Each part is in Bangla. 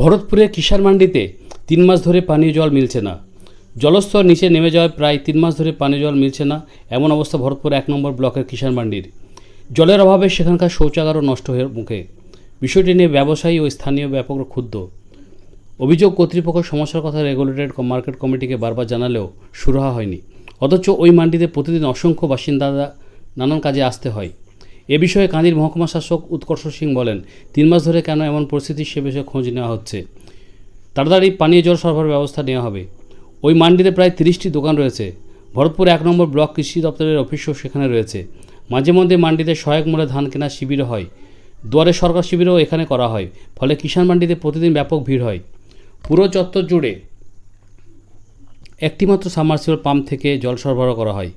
ভরতপুরে কিষার মান্ডিতে তিন মাস ধরে পানীয় জল মিলছে না। জলস্তর নিচে নেমে যাওয়ায় প্রায় তিন মাস ধরে পানীয় জল মিলছে না। এমন অবস্থা ভরতপুর এক নম্বর ব্লকের কিষার মান্ডির। জলের অভাবে সেখানকার শৌচাগারও নষ্ট হয়ে মুখে। বিষয়টি নিয়ে ব্যবসায়ী ও স্থানীয় ব্যাপক ক্ষুব্ধ। অভিযোগ কর্তৃপক্ষ সমস্যার কথা রেগুলেটেড মার্কেট কমিটিকে বারবার জানালেও সুরাহা হয়নি। অথচ ওই মান্ডিতে প্রতিদিন অসংখ্য বাসিন্দারা নানান কাজে আসতে হয়। এ বিষয়ে কাঁদির মহকুমা শাসক উৎকর্ষ সিং বলেন, তিন মাস ধরে কেন এমন পরিস্থিতি সে বিষয়ে খোঁজ নেওয়া হচ্ছে? তাড়াতাড়ি পানীয় জল সরবরাহের ব্যবস্থা নেওয়া হবে। ওই মান্ডিতে প্রায় তিরিশটি দোকান রয়েছে। ভরতপুর এক নম্বর ব্লক কৃষি দপ্তরের অফিসও সেখানে রয়েছে। মাঝে মধ্যে মান্ডিতে সহায়ক মূল্যে ধান কেনার শিবিরও হয়। দুয়ারে সরকার শিবিরও এখানে করা হয়, ফলে কিষাণ মান্ডিতে প্রতিদিন ব্যাপক ভিড় হয়। পুরো চত্বর জুড়ে একটিমাত্র সাবমার্সিবল পাম্প থেকে জল সরবরাহ করা হয়।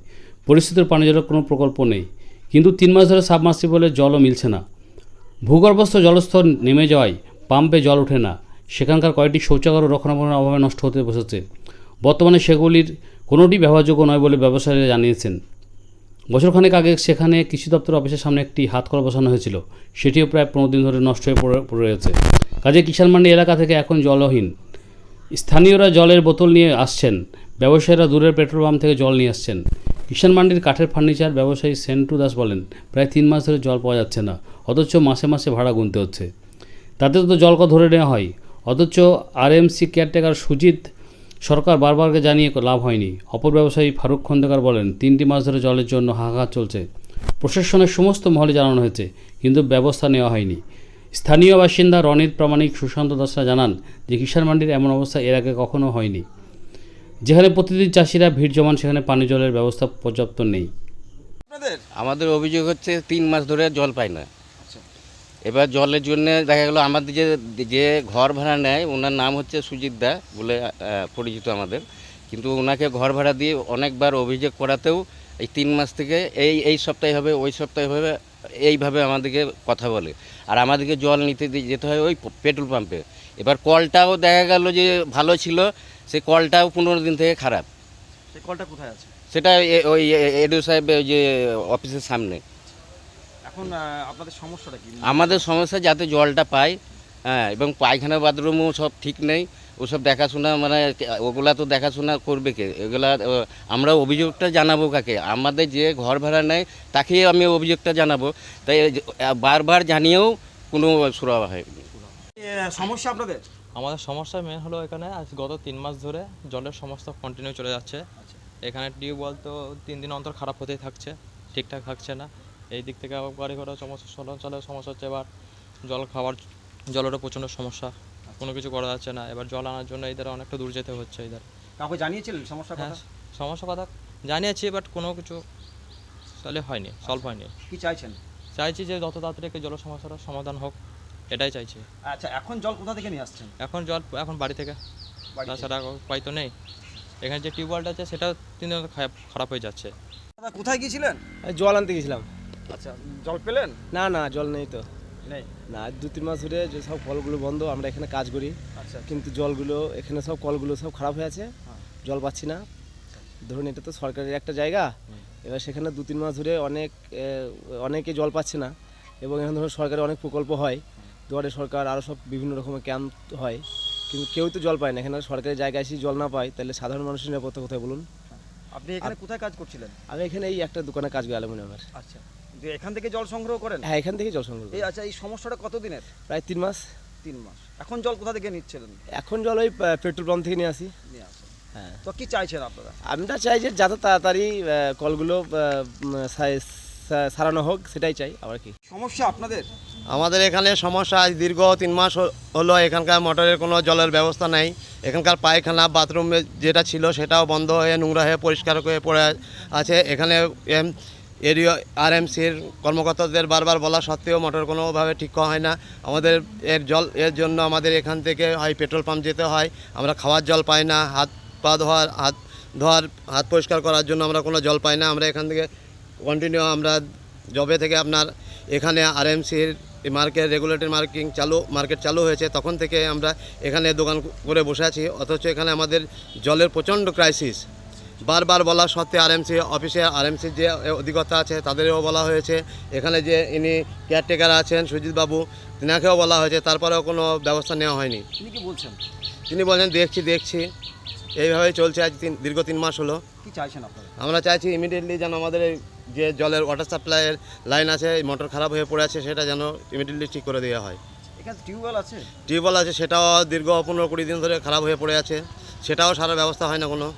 পরিস্থিতির পানীয় জলের কোনো প্রকল্প নেই। কিন্তু তিন মাস ধরে সাবমার্সিবলের জলও মিলছে না। ভূগর্ভস্থ জলস্তর নেমে যাওয়ায় পাম্পে জল ওঠে না। সেখানকার কয়েকটি শৌচাগার ও রক্ষণাবেক্ষণের অভাবে নষ্ট হতে বসেছে। বর্তমানে সেগুলির কোনোটি ব্যবহারযোগ্য নয় বলে ব্যবসায়ীরা জানিয়েছেন। বছরখানেক আগে সেখানে কৃষি দপ্তর অফিসের সামনে একটি হাত কল বসানো হয়েছিল। সেটিও প্রায় পনেরো দিন ধরে নষ্ট হয়ে পড়ে পড়ে রয়েছে। কাজে কিষাণ মান্ডি এলাকা থেকে এখন জলহীন। স্থানীয়রা জলের বোতল নিয়ে আসছেন। ব্যবসায়ীরা দূরের পেট্রোল পাম্প থেকে জল নিয়ে আসছেন। কিষাণ মান্ডির কাঠের ফার্নিচার ব্যবসায়ী সেন্টু দাস বলেন, প্রায় তিন মাস ধরে জল পাওয়া যাচ্ছে না, অথচ মাসে মাসে ভাড়া গুনতে হচ্ছে। তাতে তো জল ধরে নেওয়া হয়? অথচ আরএমসি কেয়ারটেকার সুজিত সরকার বারবারকে জানিয়ে লাভ হয়নি। অপর ব্যবসায়ী ফারুক খন্দকার বলেন, তিনটি মাস ধরে জলের জন্য হাহাকার চলছে। প্রশাসনের সমস্ত মহলে জানানো হয়েছে, কিন্তু ব্যবস্থা নেওয়া হয়নি। স্থানীয় বাসিন্দা রনিত প্রামাণিক সুশান্ত দাসরা জানান যে কিষাণ মান্ডির এমন অবস্থা এর আগে কখনো হয়নি। যেখানে প্রতিদিন চাষিরা ভিড় জমান সেখানে পানীয় জলের ব্যবস্থা পর্যাপ্ত নেই। আমাদের অভিযোগ হচ্ছে তিন মাস ধরে জল পায় না। এবার জলের জন্য দেখা গেলো আমাদের যে যে ঘর ভাড়া নেয় ওনার নাম হচ্ছে সুজিত দা বলে পরিচিত আমাদের। কিন্তু ওনাকে ঘর ভাড়া দিয়ে অনেকবার অভিযোগ করাতেও এই তিন মাস থেকে এই এই সপ্তাহে হবে ওই সপ্তাহে হবে এইভাবে আমাদেরকে কথা বলে। আর আমাদেরকে জল নিতে দিয়ে যেতে হয় ওই পেট্রোল পাম্পে। এবার কলটাও দেখা গেল যে ভালো ছিল সেই কলটাও পনেরো দিন থেকে খারাপ। সেই কলটা কোথায় আছে? সেটা ওই এডু সাহেব ওই যে অফিসের সামনে। এখন আপনাদের সমস্যাটা কি? আমাদের সমস্যা যাতে জলটা পাই হ্যাঁ এবং পায়খানা বাথরুমও সব ঠিক নেই। ওসব দেখাশোনা মানে ওগুলা তো দেখাশোনা করবে কে? এগুলা আমরা অভিযোগটা জানাব কাকে? আমাদের যে ঘর ভাড়া নেয় তাকেই আমি অভিযোগটা জানাব। তাই বারবার জানিয়েও কোনো সুরা হয়নি। সমস্যা আপনাদের? আমাদের সমস্যা মেন হলো এখানে আজ গত তিন মাস ধরে জলের সমস্যা কন্টিনিউ চলে যাচ্ছে। এখানে টিউবওয়েল তো তিন দিন অন্তর খারাপ হতেই থাকছে ঠিকঠাক থাকছে না। এই দিক থেকে আবার গাড়ি ঘোড়া সমস্যা চলাচলের সমস্যা হচ্ছে এবার জল খাওয়ার জলেরও প্রচণ্ড সমস্যা। কোনো কিছু করা যাচ্ছে না। এবার জল আনার জন্য এদের অনেকটা দূর যেতে হচ্ছে এদের। কাউকে জানিয়েছিলেন সমস্যার হ্যাঁ কথা? সমস্যা কথা জানিয়েছি বাট কোনো কিছু তাহলে হয়নি সলভ হয়নি। কি চাইছেন? চাইছি যে যত তাড়াতাড়ি একটু জল সমস্যাটার সমাধান হোক। এটাই চাইছি। আচ্ছা এখন জল কোথা থেকে নিয়ে আসছেন? এখন জল এখন বাড়ি থেকে। তাছাড়া উপায় তো নেই। এখানে যে টিউবওয়েলটা আছে সেটা তিন দিন খারাপ খারাপ হয়ে যাচ্ছে। দাদা কোথায় গিয়েছিলেন? জল আনতে গেছিলাম আচ্ছা জল পেলেন? না না জল নেই তো। নেই? না দু তিন মাস ধরে যে সব কলগুলো বন্ধ আমরা এখানে কাজ করি। আচ্ছা। কিন্তু জলগুলো এখানে সব কলগুলো সব খারাপ হয়ে আছে। হ্যাঁ। জল পাচ্ছি না। ধরুন এটা তো সরকারের একটা জায়গা। এবার সেখানে দু তিন মাস ধরে অনেক অনেকে জল পাচ্ছে না। এবং এখানে ধরুন সরকারের অনেক প্রকল্প হয়। দুয়ারে সরকার আরও সব বিভিন্ন রকমের ক্যাম্প হয় কিন্তু কেউ তো জল পায় না। এখানে সরকারি জায়গায় এসে জল না পায় তাহলে সাধারণ মানুষের নিরাপত্তা কোথায় বলুন? আপনি এখানে কোথায় কাজ করছিলেন? আমি এখানে এই একটা দোকানে কাজ করি অ্যালুমিনিয়ামের। আচ্ছা। এখান থেকে জল সংগ্রহ করেন? হ্যাঁ এখান থেকে জল সংগ্রহ। এই আচ্ছা এই সমস্যাটা কতদিনের? প্রায় তিন মাস। তিন মাস। এখন জল কোথা থেকে নিচ্ছিলেন? এখন জল ওই পেট্রোল পাম্প থেকে নিয়ে আসি। নিয়ে হ্যাঁ। তো কি চাইছেন আপনারা? আমি আমরা চাই যে যত তাড়াতাড়ি কলগুলো সারানো হোক সেটাই চাই আবার কি। সমস্যা আপনাদের? আমাদের এখানে সমস্যা আজ দীর্ঘ তিন মাস হলো এখানকার মোটরের কোনো জলের ব্যবস্থা নাই। এখানকার পায়খানা, বাথরুম যেটা ছিল সেটাও বন্ধ হয়ে নোংরা হয়ে পরিষ্কার হয়ে পড়ে আছে। এখানে এম এরিয়া আরএমসির কর্মকর্তাদের বারবার বলা সত্ত্বেও মোটর কোনোভাবে ঠিক হয় না। আমাদের এর জল, এর জন্য আমাদের এখান থেকে হয় পেট্রোল পাম্প যেতে হয়। আমরা খাওয়ার জল পাই না, হাত পা ধোয়ার, হাত ধোয়ার, হাত পরিষ্কার করার জন্য আমরা কোনো জল পাই না। আমরা এখান থেকে কন্টিনিউ আমরা জবে থেকে আপনার এখানে আরএমসির মার্কেট রেগুলেটর মার্কিং চালু মার্কেট চালু হয়েছে। তখন থেকে আমরা এখানে দোকান করে বসে আছি। অথচ এখানে আমাদের জলের প্রচণ্ড ক্রাইসিস বারবার বলা সত্ত্বে আরএমসি অফিসে আরএমসির যে অধিকর্তা আছে তাদেরও বলা হয়েছে। এখানে যে ইনি কেয়ারটেকার আছেন সুজিত বাবু তিনাকেও বলা হয়েছে। তারপরেও কোনো ব্যবস্থা নেওয়া হয়নি। তিনি কি বলছেন? তিনি বলছেন দেখছি দেখছি। এইভাবেই চলছে আজ তিন দীর্ঘ তিন মাস হলো। কি চাইছেন আপনারা? আমরা চাইছি ইমিডিয়েটলি যেন আমাদের এই যে জলের ওয়াটার সাপ্লাইয়ের লাইন আছে মোটর খারাপ হয়ে পড়ে আছে সেটা যেন ইমিডিয়েটলি ঠিক করে দেওয়া হয়। এখানে টিউবওয়েল আছে? টিউবওয়েল আছে সেটাও দীর্ঘ পনেরো কুড়ি দিন ধরে খারাপ হয়ে পড়ে আছে। সেটাও সারা ব্যবস্থা হয় না কোনো।